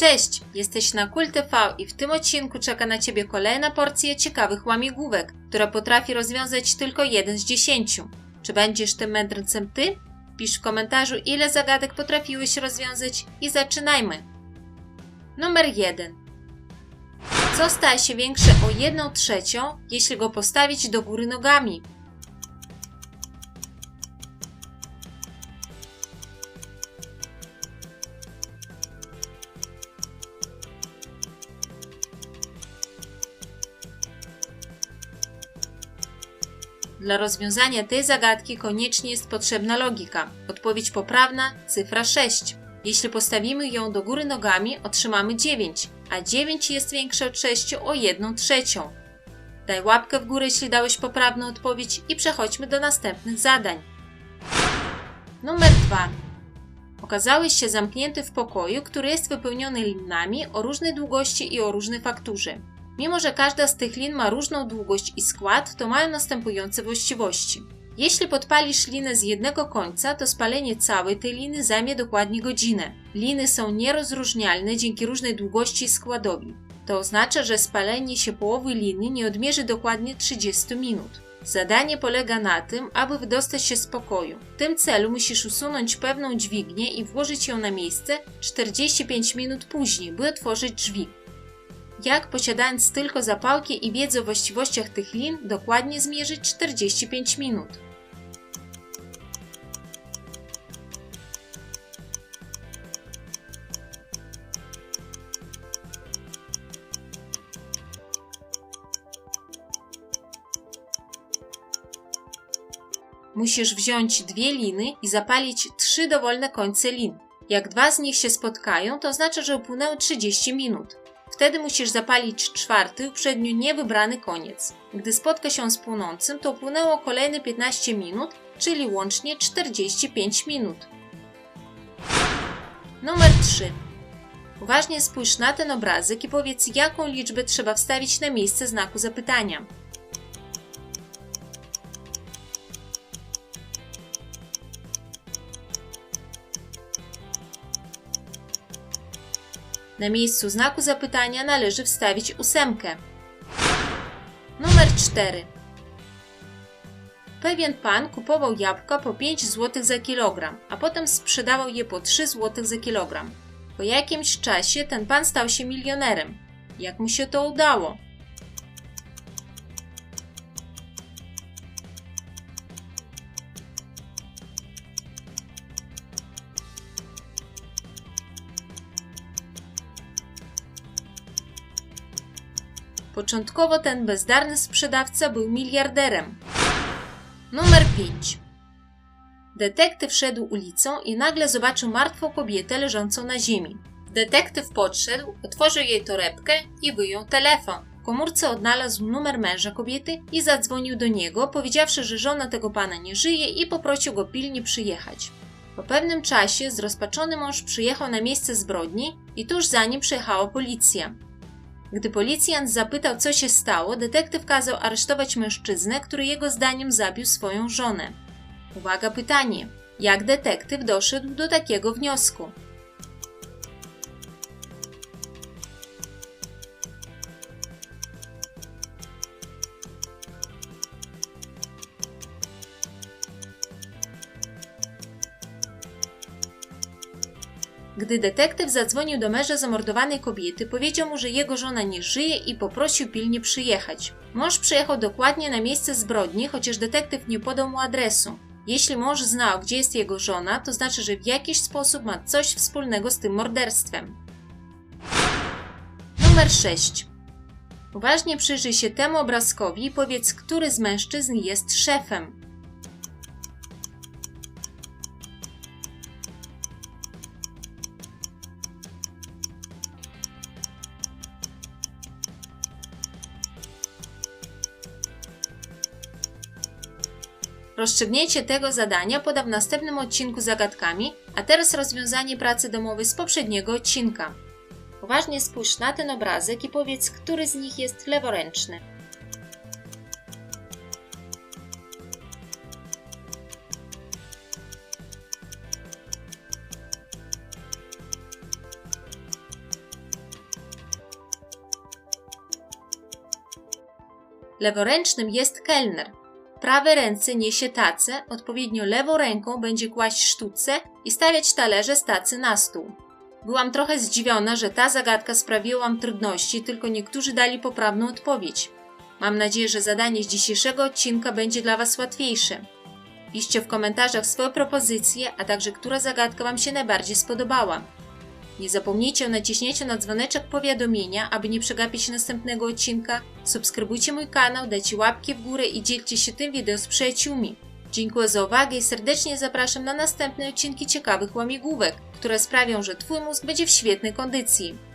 Cześć, jesteś na Kul TV i w tym odcinku czeka na Ciebie kolejna porcja ciekawych łamigłówek, która potrafi rozwiązać tylko jeden z dziesięciu. Czy będziesz tym mędrcem Ty? Pisz w komentarzu, ile zagadek potrafiłeś rozwiązać i zaczynajmy. Numer 1. Co staje się większe o 1 trzecią, jeśli go postawić do góry nogami? Dla rozwiązania tej zagadki koniecznie jest potrzebna logika. Odpowiedź poprawna cyfra 6. Jeśli postawimy ją do góry nogami, otrzymamy 9, a 9 jest większe od 6 o 1 trzecią. Daj łapkę w górę, jeśli dałeś poprawną odpowiedź i przechodźmy do następnych zadań. Numer 2. Okazałeś się zamknięty w pokoju, który jest wypełniony linami o różnej długości i o różnej fakturze. Mimo, że każda z tych lin ma różną długość i skład, to mają następujące właściwości. Jeśli podpalisz linę z jednego końca, to spalenie całej tej liny zajmie dokładnie godzinę. Liny są nierozróżnialne dzięki różnej długości i składowi. To oznacza, że spalenie się połowy liny nie odmierzy dokładnie 30 minut. Zadanie polega na tym, aby wydostać się z pokoju. W tym celu musisz usunąć pewną dźwignię i włożyć ją na miejsce 45 minut później, by otworzyć drzwi. Jak posiadając tylko zapałki i wiedzę o właściwościach tych lin, dokładnie zmierzyć 45 minut. Musisz wziąć dwie liny i zapalić trzy dowolne końce lin. Jak dwa z nich się spotkają, to oznacza, że upłynęło 30 minut. Wtedy musisz zapalić czwarty, uprzednio niewybrany koniec. Gdy spotka się z płonącym, to upłynęło kolejne 15 minut, czyli łącznie 45 minut. Numer 3. Uważnie spójrz na ten obrazek i powiedz, jaką liczbę trzeba wstawić na miejsce znaku zapytania. Na miejscu znaku zapytania należy wstawić ósemkę. Numer 4. Pewien pan kupował jabłka po 5 zł za kilogram, a potem sprzedawał je po 3 zł za kilogram. Po jakimś czasie ten pan stał się milionerem. Jak mu się to udało? Początkowo ten bezdarny sprzedawca był miliarderem. Numer 5. Detektyw szedł ulicą i nagle zobaczył martwą kobietę leżącą na ziemi. Detektyw podszedł, otworzył jej torebkę i wyjął telefon. W komórce odnalazł numer męża kobiety i zadzwonił do niego, powiedziawszy, że żona tego pana nie żyje i poprosił go pilnie przyjechać. Po pewnym czasie zrozpaczony mąż przyjechał na miejsce zbrodni i tuż za nim przyjechała policja. Gdy policjant zapytał, co się stało, detektyw kazał aresztować mężczyznę, który jego zdaniem zabił swoją żonę. Uwaga, pytanie: jak detektyw doszedł do takiego wniosku? Gdy detektyw zadzwonił do męża zamordowanej kobiety, powiedział mu, że jego żona nie żyje i poprosił pilnie przyjechać. Mąż przyjechał dokładnie na miejsce zbrodni, chociaż detektyw nie podał mu adresu. Jeśli mąż znał, gdzie jest jego żona, to znaczy, że w jakiś sposób ma coś wspólnego z tym morderstwem. Numer 6. Uważnie przyjrzyj się temu obrazkowi i powiedz, który z mężczyzn jest szefem. Rozstrzygnięcie tego zadania podam w następnym odcinku zagadkami, a teraz rozwiązanie pracy domowej z poprzedniego odcinka. Uważnie spójrz na ten obrazek i powiedz, który z nich jest leworęczny. Leworęcznym jest kelner. W prawej ręce niesie tacę, odpowiednio lewą ręką będzie kłaść sztuce i stawiać talerze z tacy na stół. Byłam trochę zdziwiona, że ta zagadka sprawiła wam trudności, tylko niektórzy dali poprawną odpowiedź. Mam nadzieję, że zadanie z dzisiejszego odcinka będzie dla Was łatwiejsze. Piszcie w komentarzach swoje propozycje, a także która zagadka Wam się najbardziej spodobała. Nie zapomnijcie o naciśnięciu na dzwoneczek powiadomienia, aby nie przegapić następnego odcinka. Subskrybujcie mój kanał, dajcie łapki w górę i dzielcie się tym wideo z przyjaciółmi. Dziękuję za uwagę i serdecznie zapraszam na następne odcinki ciekawych łamigłówek, które sprawią, że Twój mózg będzie w świetnej kondycji.